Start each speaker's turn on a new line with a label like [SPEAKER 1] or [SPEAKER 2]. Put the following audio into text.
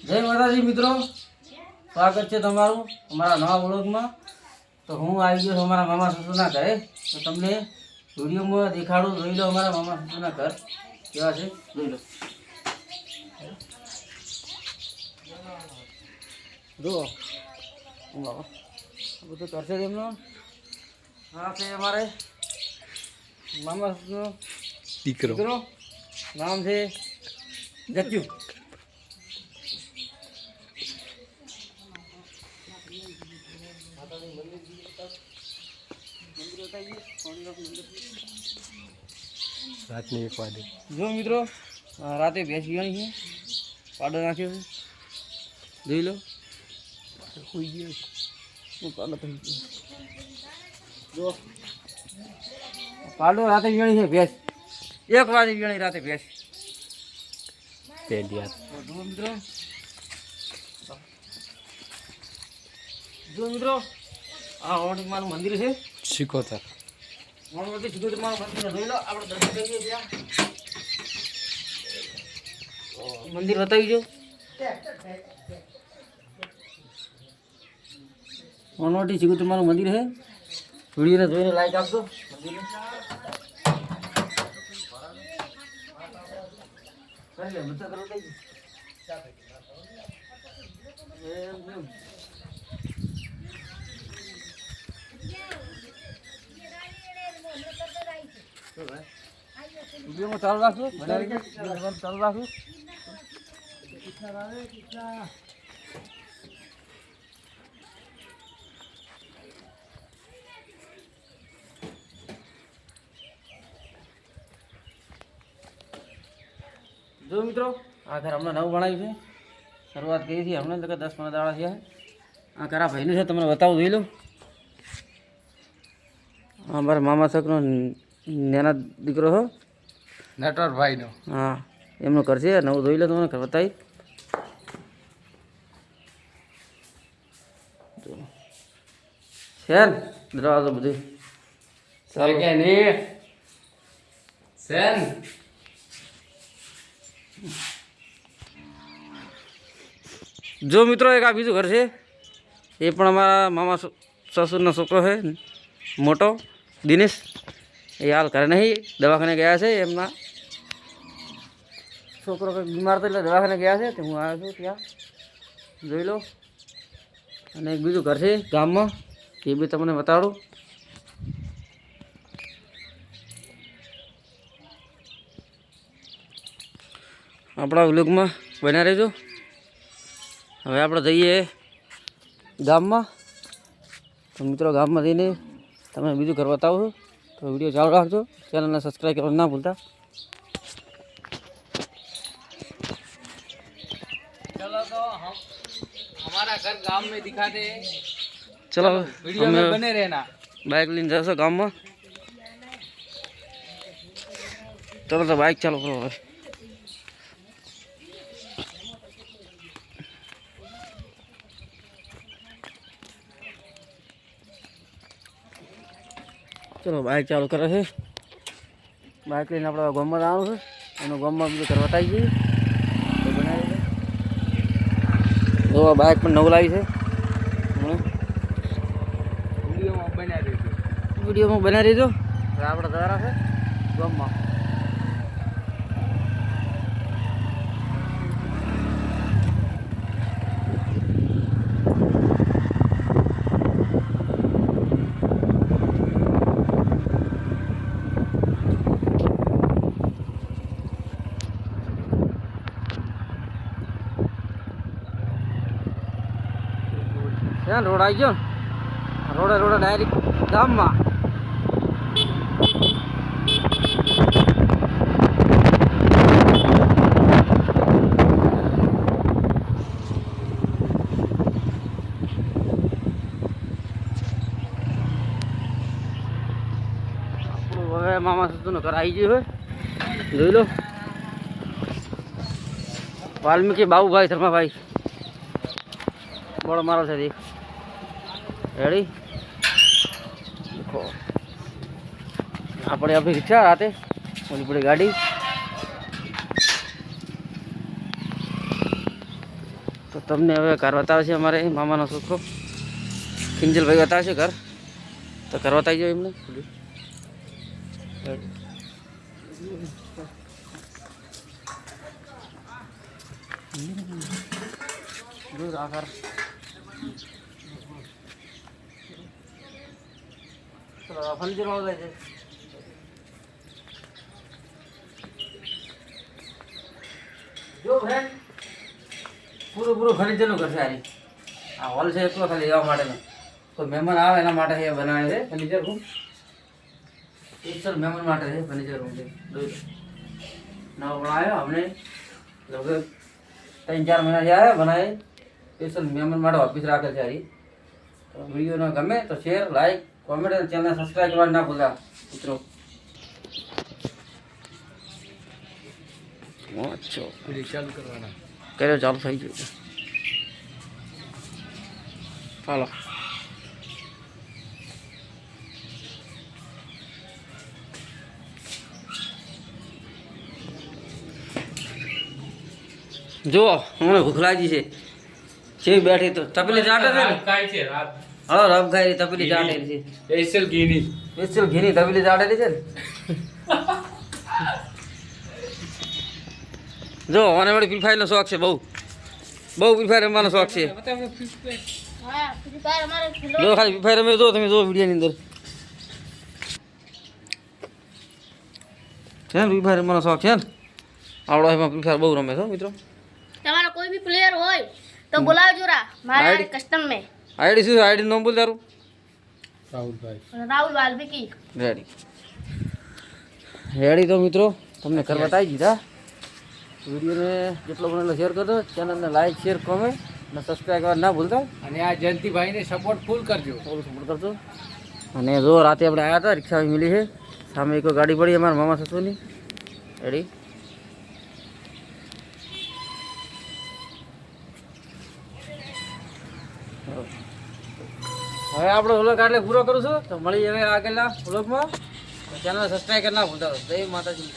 [SPEAKER 1] જય માતાજી મિત્રો. સ્વાગત છે તમારું અમારા નવા બ્લોગમાં તો હું આવી ગયો છું અમારા મામા સસુરના ઘરે. તો તમને વિડીયોમાં દેખાડું જોઈ લો અમારા મામા સસુરના ઘર કેવા છે. જોઈ લો. જુઓ. હું. બધું કરશે તેમનો હા છે અમારે મામા સસુરનો
[SPEAKER 2] દીકરો.
[SPEAKER 1] નામ છે જચ્ચુ.
[SPEAKER 2] રાતની એક વાગે.
[SPEAKER 1] જો મિત્રો આ રાતે ભેંસ વિયાણી છે. પાડો નાખ્યો છે. જોઈ લો.
[SPEAKER 2] હોઈ ગયો.
[SPEAKER 1] શું પાડો થઈ ગયો? જો. પાડો રાતે વિયાણી છે ભેંસ. એક વાગે વિયાણી રાતે ભેંસ.
[SPEAKER 2] પહેલી હાથ
[SPEAKER 1] તો જુઓ મિત્રો. જો મિત્રો આ હોળી મારું મંદિર છે. મારું મંદિર મંદિર બતાવી જો મોનવટી સિદ્ધેશ્વર મારું મંદિર છે વિડીયોને જોઈને લાઈક આપજો. મંદિરને કરી લે, બધા કરો કઈ દે. એમ કેમ? શું ભાઈ? વિડીયોમાં ચાલુ રાખશું ચાલુ રાખું જો મિત્રો, આ ઘર હમણાં નવું બનાવ્યું છે. શરૂઆત કરી હતી હમણાં લગભગ દસ પંદર દાડા થયા આ ઘર ભાઈનું છે. તમને બતાવું, જોઈ લો. અમારા મારા મામા શકનો નાના દીકરો હો?
[SPEAKER 2] નટવરભાઈનો
[SPEAKER 1] હા એમનું ઘર છે નવું જોઈ લો તમને ઘર બતાવી. છે ને દરવાજો બધું. ચાલો.
[SPEAKER 2] સેન.
[SPEAKER 1] જો મિત્રો એક આ બીજું ઘર છે. એ પણ અમારા મામા સસુ- સસુરનો છોકરો છે મોટો દિનેશ. એ હાલ ઘરે નહીં, દવાખાને ગયા છે એમના. છોકરો બીમાર હતો એટલે દવાખાને ગયા છે, તે હું આવ્યો છું ત્યાં. જોઈ લો. અને એક બીજું ઘર છે ગામમાં, એ બી તમને બતાડું. આપણા વ્લોગમાં બન્યા રહેજો. હવે આપણે જઈએ ગામમાં. તો મિત્રો ગામમાં જઈને તમે બીજું ઘર બતાવો તો વિડીયો ચાલુ રાખજો ચેનલને સબસ્ક્રાઈબ કરવાનું ના ભૂલતા
[SPEAKER 2] चलो तो हम हमारा घर गांव में दिखाते हैं
[SPEAKER 1] ચલો
[SPEAKER 2] वीडियो
[SPEAKER 1] અમે
[SPEAKER 2] में बने रहना
[SPEAKER 1] બાઇક લઈને જશો ગામમાં ચલો તો બાઇક ચાલો કરો હવે ચલો બાઇક ચાલુ કરે છે. બાઇક લઈને આપણે ગોમમાં આવવાનું છે. એનું ગોમર કરવા કરવાટાઈ જઈએ. બનાવી જો બાઇક પણ નવું લાવી છે.
[SPEAKER 2] વિડીયોમાં બનાવી દેજો.
[SPEAKER 1] વિડીયોમાં બનાવી દેજો. આપણે દ્વારા છે ગોમમાં ક્યાં રોડ આવી ગયો રોડે રોડે ડાયરેક્ટ ગામમાં. હવે મામા સસુનું ઘર આવી ગયું હોય. જોઈ લો. વાલ્મીકી બાબુભાઈ શર્માભાઈ બોલો, મારો છે દેખ રેડી દેખો આપણે અભી રિક્ષા રાતે ઓલી પડી ગાડી તો તમને હવે ઘર બતાવે છે અમારે મામાનો છોકરો કિંજલભાઈ બતાવે છે ઘર તો ઘર બતાવી જાય એમને આકાર વાળો જાય છે જો ફ્રેન્ડ પૂરું પૂરું ફર્નિચરનું કરશે આરી આ હોલ છે એટલો ખાલી લેવા માટેનો. કોઈ મહેમાન આવે એના માટે એ બનાવે છે ફર્નિચર રૂમ સ્પેશિયલ મહેમાન માટે છે ફર્નિચર રૂમ છે. નવો બનાવ્યો અમને ત્રણ ચાર મહિના છે બનાવે. સ્પેશિયલ મહેમાન માટે ઓફિસ રાખે છે આરી વિડીયોને ગમે તો શેર લાઈક કોમેન્ટ અને ચેનલ સબસ્ક્રાઈબ કરવા ના ભૂલા મિત્રો. વાંચો
[SPEAKER 2] ચાલુ કરવાના.
[SPEAKER 1] કર્યો ચાલુ થઈ ગયું. ચાલો જુઓ હમણાં ભૂખ લાગી છે. જેવી બેઠી તો તપેલી ચાટે છે ને?
[SPEAKER 2] છે રાત.
[SPEAKER 1] હલો રબ ખાઈ તપેલી ચાટેલી છે.
[SPEAKER 2] સ્પેશિયલ ઘીની.
[SPEAKER 1] સ્પેશિયલ ઘીની તપેલી ચાટેલી છે ને? જો મને વળી ફ્રી ફાયરનો શોખ છે બહુ. બહુ ફ્રી ફાયર રમવાનો શોખ છે.
[SPEAKER 3] હા ફ્રી ફાયર અમારે ખેલો
[SPEAKER 1] જો ખાલી ફ્રી ફાયર રમે જો તમે જો વિડીયોની અંદર. છે ને ફ્રી ફાયર રમવાનો શોખ છે ને? આવડો એમાં ફ્રી ફાયર બહુ રમે છો મિત્રો.
[SPEAKER 3] તમારો કોઈ બી પ્લેયર હોય તો બોલાવજો રા. મારા કસ્ટમ में
[SPEAKER 1] આઈડી શું આઈડી નામ બોલ તારું.
[SPEAKER 2] રાહુલભાઈ.
[SPEAKER 3] રાહુલ વાલ્મીકી.
[SPEAKER 1] રેડી રેડી તો મિત્રો તમને કરવા આવી દીધા વિડીયોને જેટલો એટલો શેર કરજો ચેનલને લાઈક શેર કોમેન્ટ અને સબસ્ક્રાઈબ કરવા ના ભૂલતા.
[SPEAKER 2] અને આ જયંતિભાઈને સપોર્ટ ફૂલ કરજો.
[SPEAKER 1] ફૂલ સપોર્ટ કરજો. અને જો રાતે આપણે આવ્યા હતા રિક્ષા મળી છે. સામે એક ગાડી પડી અમારા મામા સસુરની. રેડી હવે આપણો વ્લોગ આટલે પૂરો કરું છું. તો મળી હવે આગળના વ્લોગમાં ચેનલ સબસ્ક્રાઈબ કરી ના ભૂલતા જય માતાજી.